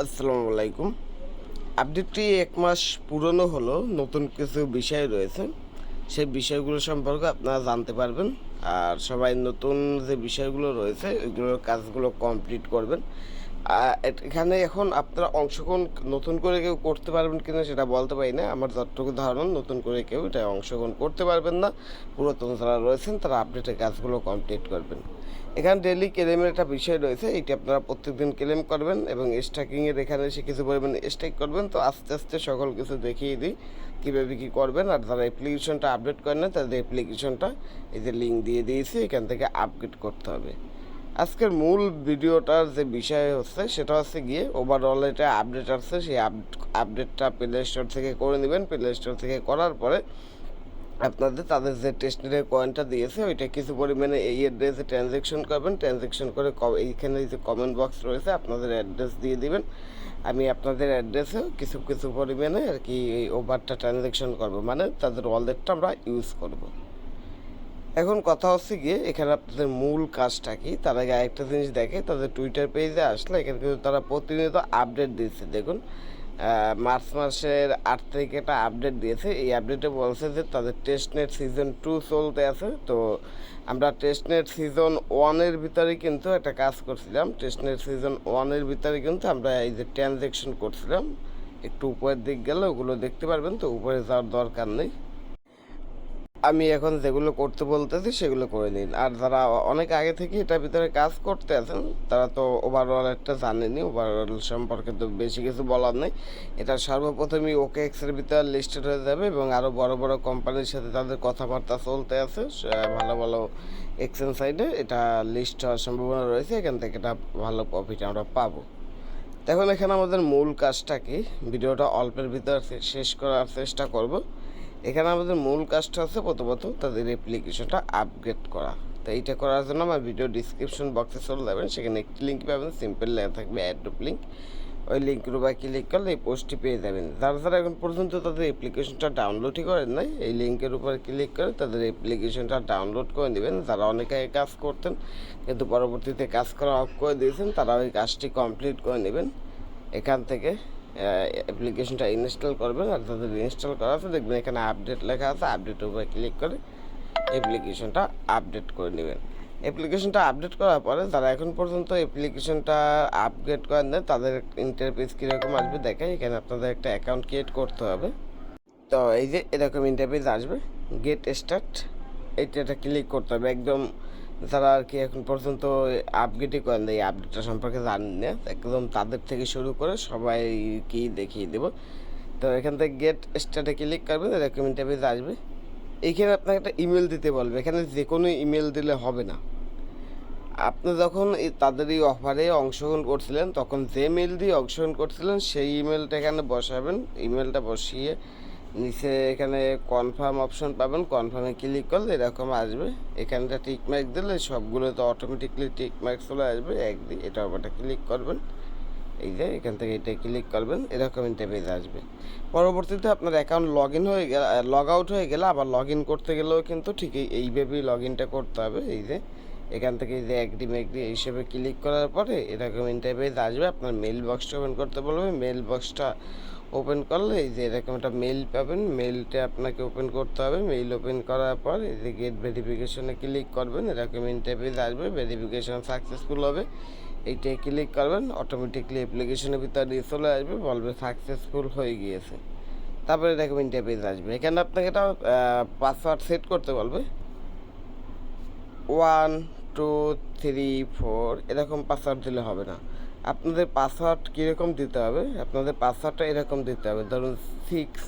আসসালামু আলাইকুম। আপডেটটি এক মাস পুরনো হলো, নতুন কিছু বিষয় রয়েছে। সেই বিষয়গুলো সম্পর্কে আপনারা জানতে পারবেন। আর সবাই নতুন যে বিষয়গুলো রয়েছে, ওইগুলোর কাজগুলো কমপ্লিট করবেন। এখানে এখন আপনারা অংশগ্রহণ নতুন করে কেউ করতে পারবেন কিনা সেটা বলতে পারি না। আমার যতটুকু ধারণা, নতুন করে কেউ এটা অংশগ্রহণ করতে পারবেন না। পুরাতন যারা রয়েছেন, তারা আপডেটের কাজগুলো কমপ্লিট করবেন। এখানে ডেলি ক্লেমের একটা বিষয় রয়েছে এটি আপনারা প্রত্যেকদিন ক্লেম করবেন এবং স্ট্যাকিংয়ের এখানে এসে কিছু পরিমাণে স্টেক করবেন। তো আস্তে আস্তে সকল কিছু দেখিয়ে দিই, কীভাবে কী করবেন। আর যারা অ্যাপ্লিকেশনটা আপডেট করেন না তাদের অ্যাপ্লিকেশনটা এই যে লিঙ্ক দিয়ে দিয়েছি, এখান থেকে আপগ্রেড করতে হবে। আজকের মূল ভিডিওটার যে বিষয় হচ্ছে, সেটা হচ্ছে গিয়ে ওভারঅল এটা আপডেট আসছে। সেই আপডেটটা প্লে স্টোর থেকে করে নেবেন। প্লে স্টোর থেকে করার পরে আপনাদের তাদের যে টেস্টনেটের কয়েনটা দিয়েছে, ওইটা কিছু পরিমাণে এই অ্যাড্রেসে ট্রানজ্যাকশন করবেন। ট্রানজ্যাকশন করে এইখানে যে কমেন্ট বক্স রয়েছে, আপনাদের অ্যাড্রেস দিয়ে দিবেন। আমি আপনাদের অ্যাড্রেসেও কিছু কিছু পরিমাণে আর কি এই ওভারটা ট্রানজ্যাকশন করব। মানে তাদের ওয়ালেটটা আমরা ইউজ করব। এখন কথা হচ্ছে গিয়ে, এখানে আপনাদের মূল কাজটা কি? তার আগে আরেকটা জিনিস দেখে, তাদের টুইটার পেজে আসলে এখানে কিন্তু তারা প্রতিনিয়ত আপডেট দিচ্ছে। দেখুন মার্চ মাসের আট তারিখে একটা আপডেট দিয়েছে। এই আপডেটে বলছে যে, তাদের টেস্টনেট সিজন টু চলতে আছে। তো আমরা টেস্টনেট সিজন ওয়ানের ভিতরে কিন্তু একটা কাজ করছিলাম। টেস্টনেট সিজন ওয়ানের ভিতরে কিন্তু আমরা এই যে ট্রানজ্যাকশন করছিলাম, একটু উপরের দিক গেলে ওগুলো দেখতে পারবেন। তো উপরে যাওয়ার দরকার নেই। আমি এখন যেগুলো করতে বলতেছি, সেগুলো করে নিন। আর যারা অনেক আগে থেকে এটার ভিতরে কাজ করতে আছেন, তারা তো ওভারঅল একটা জানেনি ওভারঅল সম্পর্কে তো বেশি কিছু বলার নেই। এটা সর্বপ্রথমই ওকে এক্সের ভিতরে লিস্টেড হয়ে যাবে এবং আরও বড় বড় কোম্পানির সাথে তাদের কথাবার্তা চলতে আছে ভালো ভালো এক্সচেঞ্জ সাইডে এটা লিস্ট হওয়ার সম্ভাবনা রয়েছে, এখান থেকে এটা ভালো প্রফিট আমরা পাবো। এখন এখানে আমাদের মূল কাজটা কি? ভিডিওটা অল্পের ভিতর শেষ করার চেষ্টা করব। এখানে আমাদের মূল কাজটা হচ্ছে প্রথমত তাদের অ্যাপ্লিকেশনটা আপগ্রেড করা। তো এইটা করার জন্য আমার ভিডিও ডিসক্রিপশন বক্সে চলে যাবেন, সেখানে একটি লিঙ্ক পাবেন সিম্পল লেখা থাকবে অ্যাড্রপ লিঙ্ক ওই লিঙ্কের উপর ক্লিক করলে এই পোস্টটি পেয়ে যাবেন। যারা যারা এখন পর্যন্ত তাদের অ্যাপ্লিকেশনটা ডাউনলোডই করেন নাই, এই লিঙ্কের উপর ক্লিক করে তাদের অ্যাপ্লিকেশনটা ডাউনলোড করে নেবেন। যারা অনেকে কাজ করতেন, কিন্তু পরবর্তীতে কাজ করা অফ করে দিয়েছেন, তারা ওই কাজটি কমপ্লিট করে নেবেন। এখান থেকে অ্যাপ্লিকেশনটা ইনস্টল করবেন আর তাদের ইনস্টল করা আছে দেখবেন এখানে আপডেট লেখা আছে আপডেট উপরে ক্লিক করে অ্যাপ্লিকেশনটা আপডেট করে নেবেন। অ্যাপ্লিকেশনটা আপডেট করার পরে যারা এখন পর্যন্ত অ্যাপ্লিকেশনটা আপগ্রেড করেন না তাদের ইন্টারফেস কীরকম আসবে দেখে এখানে আপনাদের একটা অ্যাকাউন্ট ক্রিয়েট করতে হবে। তো এই যে এরকম ইন্টারফেস আসবে গেট স্টার্ট এইটা ক্লিক করতে হবে। একদম যারা আর কি এখন পর্যন্ত আপডেটই করেন এই আপডেটটা সম্পর্কে জানেন না। একদম তাদের থেকে শুরু করে সবাইকেই দেখিয়ে দেবো। তো এখান থেকে গেট স্টার্টে ক্লিক করবেন এরকম ইন্টারফেস আসবে। এইখানে আপনাকে একটা ইমেল দিতে বলবে, এখানে যে কোনো ইমেল দিলে হবে না। আপনি যখন তাদের এই অফারে অংশগ্রহণ করছিলেন, তখন যে মেল দিয়ে অংশগ্রহণ করছিলেন, সেই ইমেলটা এখানে বসাবেন। ইমেলটা বসিয়ে নিচে এখানে কনফার্ম অপশন পাবেন। কনফার্মে ক্লিক করলে এরকম আসবে। এখানটা টিকমার্ক দিলে সবগুলো তো অটোমেটিকলি টিকমার্ক চলে আসবে। একদিন এটা ওটা ক্লিক করবেন। এই যে এখান থেকে এটা ক্লিক করবেন। এরকম ইন্টারফেস আসবে। পরবর্তীতে আপনার অ্যাকাউন্ট লগ ইন হয়ে গেলে লগ আউট হয়ে গেলে আবার লগ ইন করতে গেলেও কিন্তু ঠিক এই- এইভাবেই লগ ইনটা করতে হবে। এই যে এখান থেকে যে একডি মেকডি হিসেবে ক্লিক করার পরে এরকম ইন্টারফেস আসবে। আপনার মেল বক্সটা ওপেন করতে বলবে। মেল বক্সটা ওপেন করলে এই যে এরকম একটা মেল পাবেন মেলটা আপনাকে ওপেন করতে হবে। মেইল ওপেন করার পর এই যে গেট ভেরিফিকেশনে ক্লিক করবেন এরকম ইন্টারফেস আসবে ভেরিফিকেশন সাকসেসফুল হবে। এইটাই ক্লিক করবেন অটোমেটিকলি অ্যাপ্লিকেশনের ভিতরে চলে আসবে, বলবে সাকসেসফুল হয়ে গিয়েছে। তারপরে এরকম ইন্টারফেস আসবে। এখানে আপনাকে একটা পাসওয়ার্ড সেট করতে বলবে। ওয়ান টু থ্রি ফোর এরকম পাসওয়ার্ড দিলে হবে না। আপনাদের পাসওয়ার্ড কীরকম দিতে হবে? আপনাদের পাসওয়ার্ডটা এরকম দিতে হবে। ধরুন সিক্স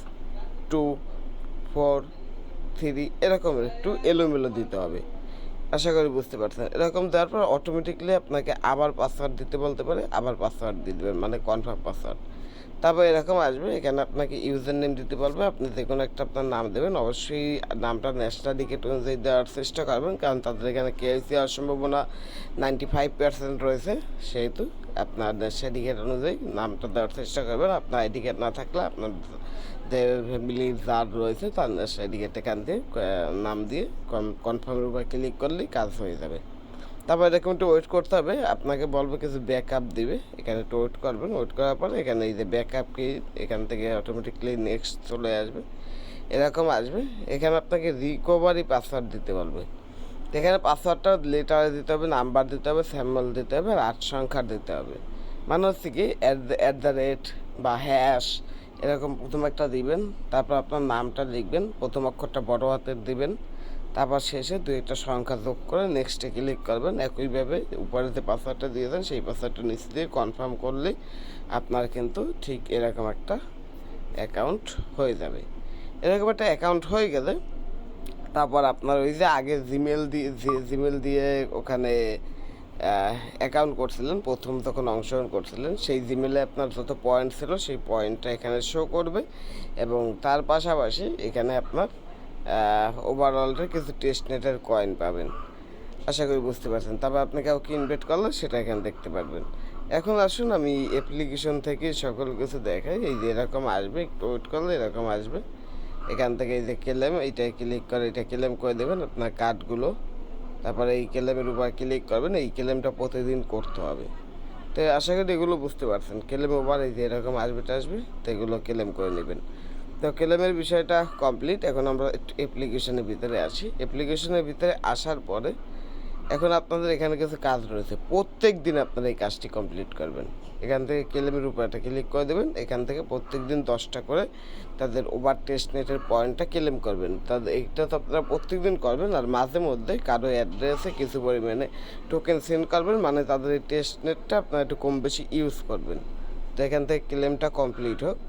টু ফোর থ্রি এরকম একটু এলোমেলো দিতে হবে। আশা করি বুঝতে পারছেন। এরকম দেওয়ার পর অটোমেটিকলি আপনাকে আবার পাসওয়ার্ড দিতে বলতে পারে, আবার পাসওয়ার্ড দিয়ে দেবেন মানে কনফার্ম পাসওয়ার্ড তারপর এরকম আসবে, এখানে আপনাকে ইউজার নেম দিতে পারবে আপনি যে কোনো একটা আপনার নাম দেবেন। অবশ্যই নামটা ন্যাশনাল ডিকেট অনুযায়ী দেওয়ার চেষ্টা করবেন, কারণ তাদের এখানে কেএসি হওয়ার সম্ভাবনা নাইনটি ফাইভ পার্সেন্ট রয়েছে। সেহেতু আপনার ন্যাশনাল ডিকেট অনুযায়ী নামটা দেওয়ার চেষ্টা করবেন। আপনার আইডি কার্ড না থাকলে আপনার যে ফ্যামিলি যার রয়েছে তার ন্যাশনাল ডিকেট এখান দিয়ে নাম দিয়ে কনফার্মের উপর ক্লিক করলেই কাজ হয়ে যাবে। তারপর এরকম একটু ওয়েট করতে হবে। আপনাকে বলবে কিছু ব্যাকআপ দিবে। এখানে একটু ওয়েট করবেন। ওয়েট করার পরে এখানে এই যে ব্যাকআপ কি এখান থেকে অটোমেটিকলি নেক্সট চলে আসবে। এরকম আসবে। এখানে আপনাকে রিকভারি পাসওয়ার্ড দিতে বলবে। এখানে পাসওয়ার্ডটা লেটারে দিতে হবে নাম্বার দিতে হবে স্যাম্বল দিতে হবে আর আট সংখ্যার দিতে হবে। মানে হচ্ছে কি অ্যাট দ্য রেট বা হ্যাশ এরকম প্রথম একটা দিবেন। তারপর আপনার নামটা লিখবেন। প্রথম অক্ষরটা বড় হাতের দিবেন। তারপর শেষে দুই একটা সংখ্যা যোগ করে নেক্সটে ক্লিক করবেন। একইভাবে উপরে যে পাসওয়ার্ডটা দিয়েছেন সেই পাসওয়ার্ডটা নিচে দিয়ে কনফার্ম করলে আপনার কিন্তু ঠিক এরকম একটা অ্যাকাউন্ট হয়ে যাবে। এরকম একটা অ্যাকাউন্ট হয়ে গেলে তারপর আপনার ওই যে আগে জিমেল দিয়ে জিমেল দিয়ে ওখানে অ্যাকাউন্ট করছিলেন, প্রথম তখন অংশগ্রহণ করছিলেন, সেই জিমেলে আপনার যত পয়েন্ট ছিল, সেই পয়েন্টটা এখানে শো করবে এবং তার পাশাপাশি এখানে আপনার ওভারঅলটা কিছু টেস্ট নেটের কয়েন পাবেন। আশা করি বুঝতে পারছেন। তবে আপনি কাউকে ইনভাইট করলে সেটা এখানে দেখতে পারবেন। এখন আসুন, আমি অ্যাপ্লিকেশন থেকে সকল কিছু দেখাই। এই যে এরকম আসবে, একটু ওয়েট করলে এরকম আসবে। এখান থেকে এই যে কেলেম এইটা ক্লিক করে, এটা কেলেম করে দেবেন আপনার কার্ডগুলো তারপরে এই কেলেমের উপর ক্লিক করবেন, এই কেলেমটা প্রতিদিন করতে হবে। তো আশা করি এগুলো বুঝতে পারছেন। কেলেম ওভার এই যে এরকম আসবে আসবে, তো এগুলো কেলেম করে নেবেন। তো কেলেমের বিষয়টা কমপ্লিট। এখন আমরা একটু অ্যাপ্লিকেশনের ভিতরে আসি। অ্যাপ্লিকেশনের ভিতরে আসার পরে এখন আপনাদের এখানে কিছু কাজ রয়েছে। প্রত্যেক দিন আপনারা এই কাজটি কমপ্লিট করবেন। এখান থেকে কেলেমের একটা ক্লিক করে দেবেন। এখান থেকে প্রত্যেক দিন দশটা করে তাদের ওভার টেস্ট নেটের পয়েন্টটা ক্লেম করবেন। তাদের এইটা তো আপনারা প্রত্যেক দিন করবেন আর মাঝে মধ্যে কারও অ্যাড্রেসে কিছু পরিমাণে টোকেন সেন্ড করবেন। মানে তাদের এই টেস্ট নেটটা আপনারা একটু কম বেশি ইউজ করবেন। তো এখান থেকে ক্লেমটা কমপ্লিট হোক।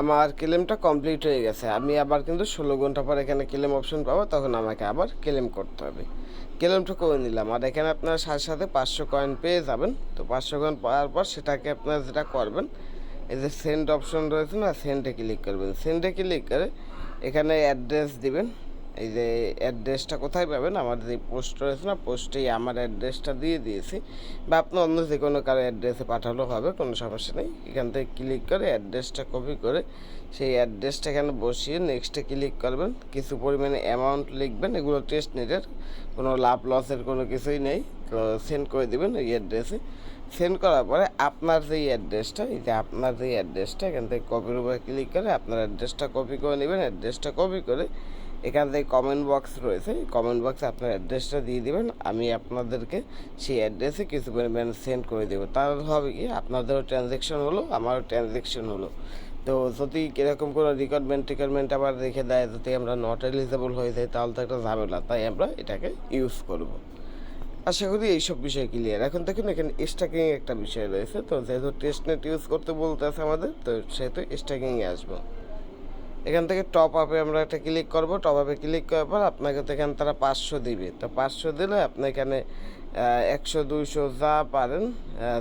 আমার ক্লেমটা কমপ্লিট হয়ে গেছে। আমি আবার কিন্তু ষোলো ঘণ্টা পর এখানে ক্লেম অপশন পাবো, তখন আমাকে আবার ক্লেম করতে হবে। ক্লেমটা করে নিলাম। আর এখানে আপনার সাথে সাথে পাঁচশো কয়েন পেয়ে যাবেন। তো পাঁচশো কয়েন পাওয়ার পর সেটাকে আপনারা যেটা করবেন, এই যে সেন্ড অপশন রয়েছে না সেন্ডে ক্লিক করবেন। সেন্ডে ক্লিক করে এখানে অ্যাড্রেস দিবেন। এই যে অ্যাড্রেসটা কোথায় পাবেন? আমার যে পোস্ট রয়েছে না পোস্টেই আমার অ্যাড্রেসটা দিয়ে দিয়েছি। বা আপনি অন্য যে কোনো কারও অ্যাড্রেসে পাঠালেও হবে, কোনো সমস্যা নেই। এখান থেকে ক্লিক করে অ্যাড্রেসটা কপি করে সেই অ্যাড্রেসটা এখানে বসিয়ে নেক্সটে ক্লিক করবেন। কিছু পরিমাণে অ্যামাউন্ট লিখবেন, এগুলো টেস্ট নেটের কোনো লাভ লসের কোনো কিছুই নেই। তো সেন্ড করে দেবেন ওই অ্যাড্রেসে সেন্ড করার পরে আপনার যেই অ্যাড্রেসটা এই যে আপনার যেই অ্যাড্রেসটা এখান থেকে কপির উপরে ক্লিক করে আপনার অ্যাড্রেসটা কপি করে নেবেন। অ্যাড্রেসটা কপি করে এখান থেকে কমেন্ট বক্স রয়েছে। কমেন্ট বক্সে আপনার অ্যাড্রেসটা দিয়ে দেবেন। আমি আপনাদেরকে সেই অ্যাড্রেসে কিছু পরিমাণ সেন্ড করে দেবো। তাহলে হবে কি, আপনাদেরও ট্রানজ্যাকশন হলো, আমারও ট্রানজ্যাকশন হলো। তো যদি এরকম কোনো রিকোয়ারমেন্ট টিকোয়ারমেন্ট আবার রেখে দেয়, যদি আমরা নট এলিজেবল হয়ে যাই, তাহলে তো একটা ঝামেলা। তাই আমরা এটাকে ইউজ করব। আশা করি এইসব বিষয় ক্লিয়ার এখন দেখুন, এখানে স্টাকিং একটা বিষয় রয়েছে। তো যেহেতু টেস্ট নেট ইউজ করতে বলতে আছে আমাদের, তো সেহেতু স্টাকিংয়ে আসব। এখান থেকে টপ আপে আমরা একটা ক্লিক করব টপ আপে ক্লিক করার পর আপনাকে তো এখানে তারা পাঁচশো দিবে। তো পাঁচশো দিলে আপনি এখানে একশো, দুইশো যা পারেন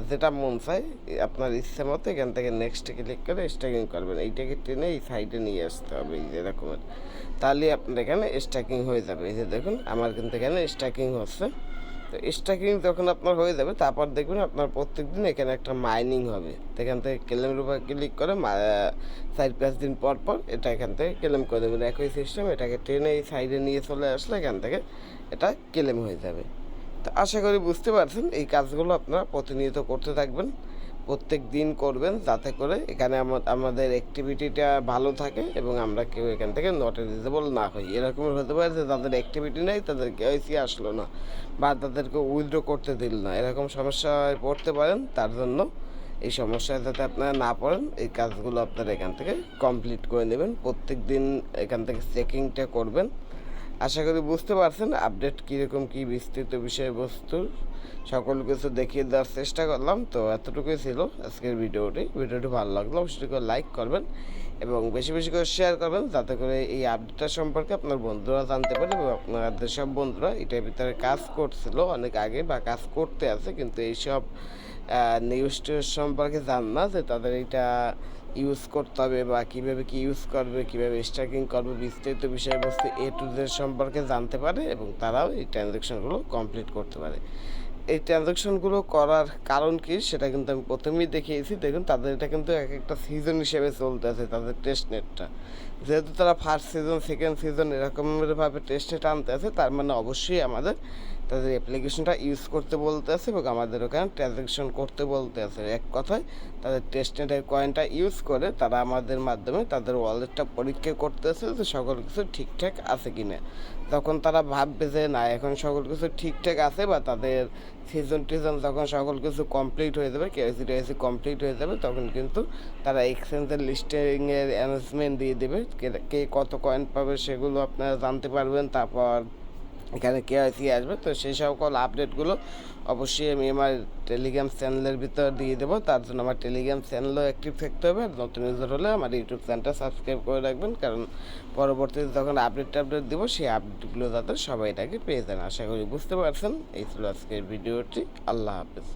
যেটা মন চায়, আপনার ইচ্ছে মতো এখান থেকে নেক্সট ক্লিক করে স্ট্যাকিং করবেন। এইটাকে টেনে এই সাইডে নিয়ে আসতে হবে, এই যে এরকমের। তাহলে আপনার এখানে স্ট্যাকিং হয়ে যাবে। এই যে দেখুন, আমার কিন্তু এখানে স্ট্যাকিং হচ্ছে। তো স্টাকিং যখন আপনার হয়ে যাবে, তারপর দেখবেন আপনার প্রত্যেক দিন এখানে একটা মাইনিং হবে। এখান থেকে ক্লেমের উপর ক্লিক করে চার পাঁচ দিন পর পর এটা এখান থেকে ক্লেম করে দেবেন। একই সিস্টেম এটাকে ট্রেনে এই সাইডে নিয়ে চলে আসলে এখান থেকে এটা ক্লেম হয়ে যাবে। তো আশা করি বুঝতে পারছেন, এই কাজগুলো আপনারা প্রতিনিয়ত করতে থাকবেন। প্রত্যেক দিন করবেন যাতে করে এখানে আমাদের অ্যাক্টিভিটিটা ভালো থাকে এবং আমরা কেউ এখান থেকে নট এলিজেবল না হই। এরকম হতে পারে যে তাদের অ্যাক্টিভিটি নেই, তাদের কেওয়াইসি আসলো না বা তাদেরকে উইথড্র করতে দিল না। এরকম সমস্যায় পড়তে পারেন, তার জন্য এই সমস্যায় যাতে আপনারা না পড়েন, এই কাজগুলো আপনারা এখান থেকে কমপ্লিট করে নেবেন। প্রত্যেক দিন এখান থেকে চেকিংটা করবেন। আশা করি বুঝতে পারছেন আপডেট কীরকম কী বিস্তৃত বিষয়বস্তু, সকল কিছু দেখিয়ে দেওয়ার চেষ্টা করলাম। তো এতটুকুই ছিল আজকের ভিডিওটি। ভিডিওটি ভালো লাগল অবশ্যই লাইক করবেন। এবং বেশি বেশি করে শেয়ার করবেন, যাতে করে এই আপডেটটা সম্পর্কে আপনার বন্ধুরা জানতে পারে এবং আপনাদের সব বন্ধুরা এটার ভিতরে কাজ করছিল, অনেক আগে বা কাজ করতে আছে, কিন্তু এইসব নিউজ টিউজ সম্পর্কে জান না যে তাদের এটা ইউজ করতে হবে বা কীভাবে কী ইউজ করবে, কীভাবে স্ট্রাইকিং করবে, বিস্তারিত বিষয়বস্তু এ টু জেড সম্পর্কে জানতে পারে এবং তারাও এই ট্রানজ্যাকশনগুলো কমপ্লিট করতে পারে। এই ট্রানজ্যাকশনগুলো করার কারণ কি সেটা কিন্তু আমি প্রথমেই দেখিয়েছি। দেখুন, তাদের এটা কিন্তু এক একটা সিজন হিসেবে চলতে আছে, তাদের টেস্ট নেটটা যেহেতু তারা ফার্স্ট সিজন সেকেন্ড সিজন এরকমভাবে টেস্ট নেট আনতে আছে, তার মানে অবশ্যই আমাদের তাদের অ্যাপ্লিকেশনটা ইউজ করতে বলতে আছে এবং আমাদের ওখানে ট্রানজ্যাকশন করতে বলতে আছে। এক কথায়, তাদের টেস্টনেটের কয়েনটা ইউজ করে তারা আমাদের মাধ্যমে তাদের ওয়ালেটটা পরীক্ষা করতেছে যে সকল কিছু ঠিকঠাক আছে কি না তখন তারা ভাববে যে, না, এখন সকল কিছু ঠিকঠাক আছে বা তাদের সিজন টিজন যখন সকল কিছু কমপ্লিট হয়ে যাবে কেওয়াইসি টেওয়াইসি কমপ্লিট হয়ে যাবে, তখন কিন্তু তারা এক্সচেঞ্জের লিস্টিংয়ের অ্যানাউন্সমেন্ট দিয়ে দেবে। কে কত কয়েন পাবে সেগুলো আপনারা জানতে পারবেন। তারপর এখানে কেওয়াইসি আসবে, তো সেই সকল আপডেটগুলো অবশ্যই আমি আমার টেলিগ্রাম চ্যানেলের ভিতর দিয়ে দেবো। তার জন্য আমার টেলিগ্রাম চ্যানেলও অ্যাক্টিভ থাকতে হবে। নতুন ইউজার হলে আমার ইউটিউব চ্যানেলটা সাবস্ক্রাইব করে রাখবেন। কারণ পরবর্তীতে যখন আপডেট টাপডেট দেবো, সেই আপডেটগুলো যাতে সবাই এটাকে পেয়ে যান আশা করি বুঝতে পারছেন। এই ছিল আজকের ভিডিওটি। আল্লাহ হাফেজ।